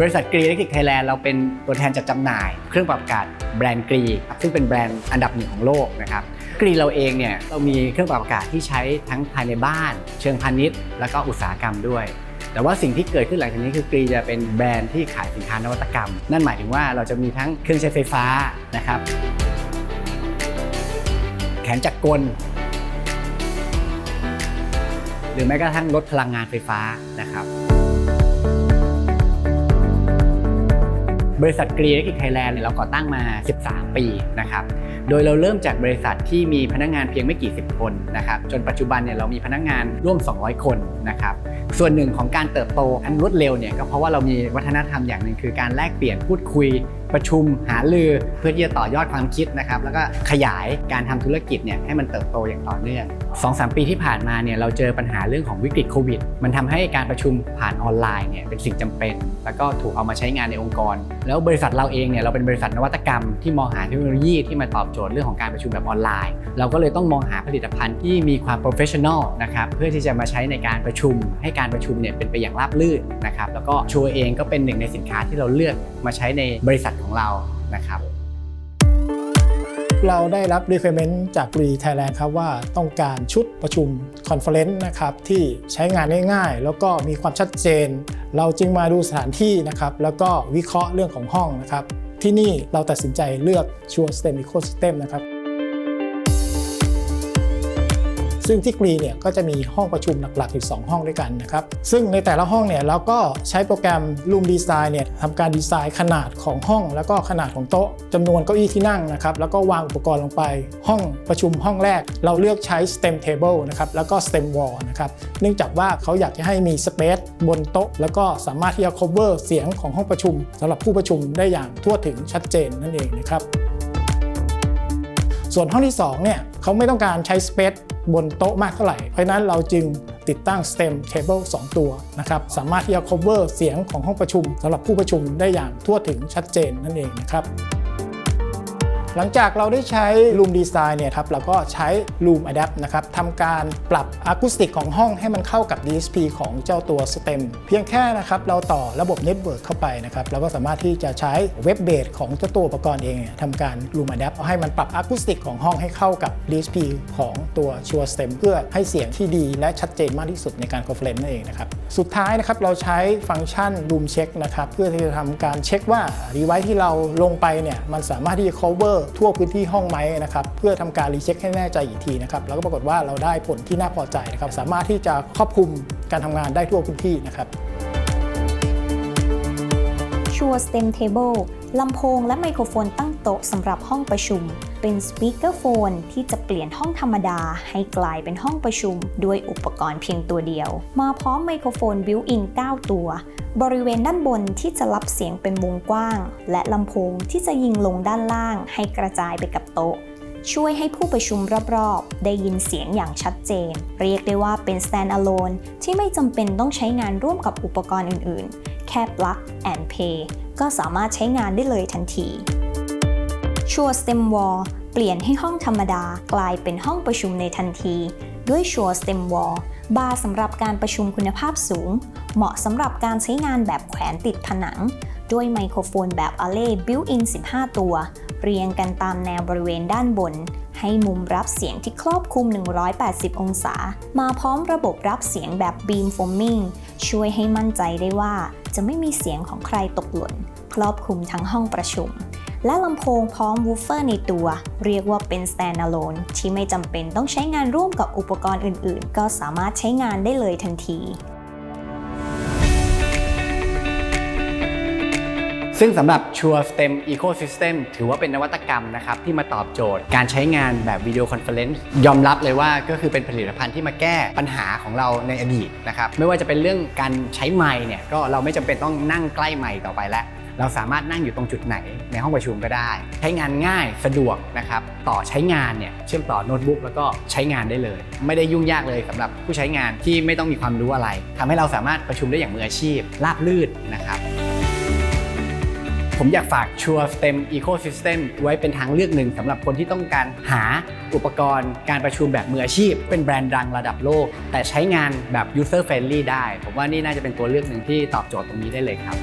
บริษัทกรีเล็กทริกไทยแลนด์เราเป็นตัวแทนจัดจำหน่าย เครื่องปรับอากาศแบรนด์กรีซึ่งเป็นแบรนด์อันดับหนึ่งของโลกนะครับกรีเราเองเนี่ยเรามีเครื่องปรับอากาศที่ใช้ทั้งภายในบ้าน เชิงพาณิชย์ แล้วก็อุตสาหกรรมด้วยแต่ว่าสิ่งที่เกิดขึ้นหลังจากนี้คือกรีจะเป็นแบรนด์ที่ขายสินค้านวัตกรรม นั่นหมายถึงว่าเราจะมีทั้งเครื่องใช้ไฟฟ้านะครับ แขนจักรกล หรือแม้กระทั่งลดพลังงานไฟฟ้านะครับ บริษัทกรีเล็กทริกไทยแลนด์เนี่ยเราก่อตั้งมา 13 ปีนะครับ โดยเราเริ่มจากบริษัทที่มีพนักงานเพียงไม่กี่สิบคนนะครับจนปัจจุบันเนี่ยเรามีพนักงานร่วม 200 คนนะครับส่วนหนึ่งของการเติบโตอันรวดเร็วเนี่ยก็เพราะว่าเรามีวัฒนธรรมอย่างหนึ่งคือการแลกเปลี่ยนพูดคุยประชุมหารือเพื่อที่จะต่อยอดความคิดนะครับแล้วก็ขยายการทำธุรกิจเนี่ยให้มันเติบโตอย่างต่อเนื่อง2-3ปีที่ผ่านมาเนี่ยเราเจอปัญหาเรื่องของวิกฤตโควิด มันทำให้การประชุมผ่านออนไลน์เนี่ยเป็นสิ่งจำเป็น แล้วก็ถูกเอามาใช้งานในองค์กร แล้วบริษัทเราเองเนี่ยเราเป็นบริษัทนวัตกรรมที่มองหาเทคโนโลยีที่มาตอบโจทย์เรื่องของการประชุมแบบออนไลน์ เราก็เลยต้องมองหาผลิตภัณฑ์ที่มีความโปรเฟชชั่นอลนะครับเพื่อที่จะมาใช้ในการประชุม ให้การประชุมเนี่ยเป็นไปอย่างราบรื่นนะครับแล้วก็ชัวเองก็เป็นหนึ่งในสินค้าที่เราเลือกมาใช้ในบริษัทของเรานะครับเราได้รับ requirement จากรีไทยแลนด์ครับว่าต้องการชุดประชุมคอนเฟอเรนซ์นะครับที่ใช้งานง่ายๆ แล้วก็มีความชัดเจน เราจึงมาดูสถานที่นะครับแล้วก็วิเคราะห์เรื่องของห้องนะครับที่นี่เราตัดสินใจเลือกชัวร์สเตมิโคสเต็มนะครับ ซึ่งที่กรีเนี่ยก็จะมีห้องประชุมหลักๆอยู่2ห้องด้วยกันนะครับ ซึ่งในแต่ละห้องเนี่ยเราก็ใช้โปรแกรม Room Design เนี่ยทำการดีไซน์ขนาดของห้อง แล้วก็ขนาดของโต๊ะจำนวนเก้าอี้ที่นั่งนะครับ แล้วก็วางอุปกรณ์ลงไป ห้องประชุมห้องแรก เราเลือกใช้ STEM Table นะครับแล้วก็ STEM Wall นะครับเนื่องจากว่าเขาอยากจะให้มี Space บนโต๊ะ แล้วก็สามารถที่จะ cover เสียงของห้องประชุมสำหรับผู้ประชุมได้อย่างทั่วถึงชัดเจนนั่นเองนะครับส่วนห้องที่2เนี่ยเขาไม่ต้องการใช้สเปซ บนโต๊ะมากเท่าไหร่ เพราะนั้นเราจึงติดตั้ง STEM cable 2 ตัวนะครับสามารถที่จะ cover เสียงของห้องประชุมสำหรับผู้ประชุมได้อย่างทั่วถึงชัดเจนนั่นเองนะครับ หลังจากเราได้ใช้ Room Design เนี่ยครับเราก็ใช้ Room Adapt นะครับทำการปรับอะคูสติกของห้องให้มันเข้ากับ DSP ของเจ้าตัว STEM เพียงแค่นะครับเราต่อระบบ Network เข้าไปนะครับเราก็สามารถที่จะใช้เว็บเบสของเจ้าตัวอุปกรณ์เองเทำการ Room Adapt เอาให้มันปรับอะคูสติกของห้องให้เข้ากับ DSP ของตัว Shure STEM เพื่อให้เสียงที่ดีและชัดเจนมากที่สุดในการ Conference นั่นเองนะครับสุดท้ายนะครับเราใช้ฟังก์ชัน Room Check นะครับเพื่อที่จะทำการเช็คว่า device ที่เราลงไปเนี่ยมันสามารถที่จะ cover ทั่วพื้นที่ห้องไหมนะครับเพื่อทำการรีเช็คให้แน่ใจอีกทีนะครับแล้วก็ปรากฏว่าเราได้ผลที่น่าพอใจนะครับสามารถที่จะครอบคลุมการทำงานได้ทั่วพื้นที่นะครับ Shure STEM Table ล ลำโพงและไมโครโฟนตั้งโต๊ะสำหรับห้องประชุม เป็นสปีกเกอร์โฟนที่จะเปลี่ยนห้องธรรมดาให้กลายเป็นห้องประชุม ด้วยอุปกรณ์เพียงตัวเดียว มาพร้อมไมโครโฟนบิวอิน 9 ตัว บริเวณด้านบนที่จะรับเสียงเป็นวงกว้าง และลำโพงที่จะยิงลงด้านล่าง ให้กระจายไปกับโต๊ะ ช่วยให้ผู้ประชุมรอบๆ ได้ยินเสียงอย่างชัดเจน เรียกได้ว่าเป็น standalone ที่ไม่จำเป็นต้องใช้งานร่วมกับอุปกรณ์อื่นๆ แค่ plug and play ก็สามารถใช้งานได้เลยทันที Shure STEM Wall เปลี่ยนให้ห้องธรรมดากลายเป็นห้องประชุมในทันที ด้วย Shure STEM Wall บาร์สำหรับการประชุมคุณภาพสูง เหมาะสำหรับการใช้งานแบบแขวนติดผนัง ด้วยไมโครโฟนแบบ Array Built-in 15 ตัว เรียงกันตามแนวบริเวณด้านบน ให้มุมรับเสียงที่ครอบคลุม 180 องศา มาพร้อมระบบรับเสียงแบบ Beam Foaming ช่วยให้มั่นใจได้ว่า จะไม่มีเสียงของใครตกหล่น ครอบคลุมทั้งห้องประชุม และลำโพงพร้อมวูฟเฟอร์ในตัว เรียกว่าเป็น standalone ที่ไม่จำเป็นต้องใช้งานร่วมกับอุปกรณ์อื่น ๆ ก็สามารถใช้งานได้เลยทันที ซึ่งสำหรับ Sure STEM Ecosystem ถือว่าเป็นนวัตกรรมนะครับที่มาตอบโจทย์ การใช้งานแบบวิดีโอคอนเฟอเรนซ์ยอมรับเลยว่าก็คือเป็นผลิตภัณฑ์ที่มาแก้ปัญหาของเราในอดีตนะครับไม่ว่าจะเป็นเรื่องการใช้ไมค์เนี่ยก็เราไม่จำเป็นต้องนั่งใกล้ไมค์ต่อไปแล้วเราสามารถนั่งอยู่ตรงจุดไหนในห้องประชุมก็ได้ ใช้งานง่ายสะดวกนะครับต่อใช้งานเนี่ยเชื่อมต่อโน้ตบุ๊กแล้วก็ใช้งานได้เลย ไม่ได้ยุ่งยากเลยสำหรับผู้ใช้งานที่ไม่ต้องมีความรู้อะไรทำให้เราสามารถประชุมได้อย่างมืออาชีพราบลื่นนะครับ ผมอยากฝาก Sure STEM Ecosystem ไว้เป็นทางเลือกหนึ่งสำหรับคนที่ต้องการหาอุปกรณ์การประชุมแบบมืออาชีพ เป็นแบรนด์ดังระดับโลก แต่ใช้งานแบบ user friendly ได้ ผมว่านี่น่าจะเป็นตัวเลือกหนึ่งที่ตอบโจทย์ตรงนี้ได้เลยครับ